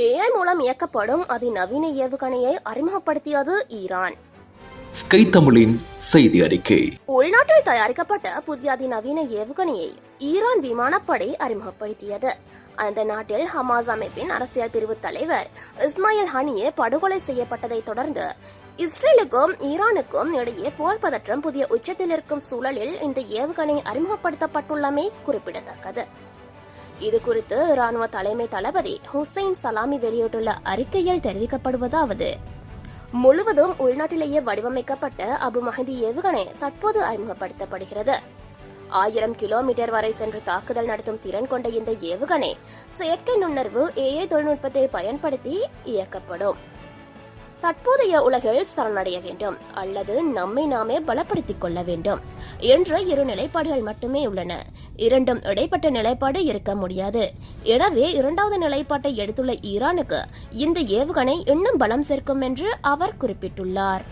AI மூலம் இயக்கப்படும் அதிநவீன ஏவுகணையை அறிமுகப்படுத்தியது ஈரான். ஸ்கை தமிழின் செய்தி அறிக்கை. உள்நாட்டில் தயாரிக்கப்பட்ட புதிய அதிநவீன ஏவுகணையை ஈரான் விமானப்படை அறிமுகப்படுத்தியது. அந்த நாட்டில் ஹமாஸ் அமைப்பின் அரசியல் பிரிவு தலைவர் இஸ்மாயில் ஹனியே படுகொலை செய்யப்பட்டதை தொடர்ந்து இஸ்ரேலுக்கும் ஈரானுக்கும் இடையே போர் பதற்றம் புதிய உச்சத்தில் இருக்கும் சூழலில் இந்த ஏவுகணை அறிமுகப்படுத்தப்பட்டுள்ளமை குறிப்பிடத்தக்கது. இது குறித்து ராணுவ தலைமை தளபதி ஹுசைன் சலாமி வெளியிட்டுள்ள அறிக்கையில் தெரிவிக்கப்படுவதாவது முழுவதும் உள்நாட்டிலேயே வடிவமைக்கப்பட்ட அபு மஹதி ஏவுகணை தற்போது அறிமுகப்படுத்தப்படுகிறது. ஆயிரம் கிலோமீட்டர் வரை சென்று தாக்குதல் நடத்தும் திறன் கொண்ட இந்த ஏவுகணை செயற்கை நுண்ணறிவு ஏஏ தொழில்நுட்பத்தை பயன்படுத்தி இயக்கப்படும். தற்போதைய உலகில் சரணடைய வேண்டும் அல்லது நம்மை நாமே பலப்படுத்திக் கொள்ள வேண்டும் என்ற இரு நிலைப்பாடுகள் மட்டுமே உள்ளன. இரண்டும் இடைப்பட்ட நிலைப்பாடு இருக்க முடியாது. எனவே இரண்டாவது நிலைப்பாட்டை எடுத்துள்ள ஈரானுக்கு இந்த ஏவுகணை இன்னும் பலம் சேர்க்கும் என்று அவர் குறிப்பிட்டுள்ளார்.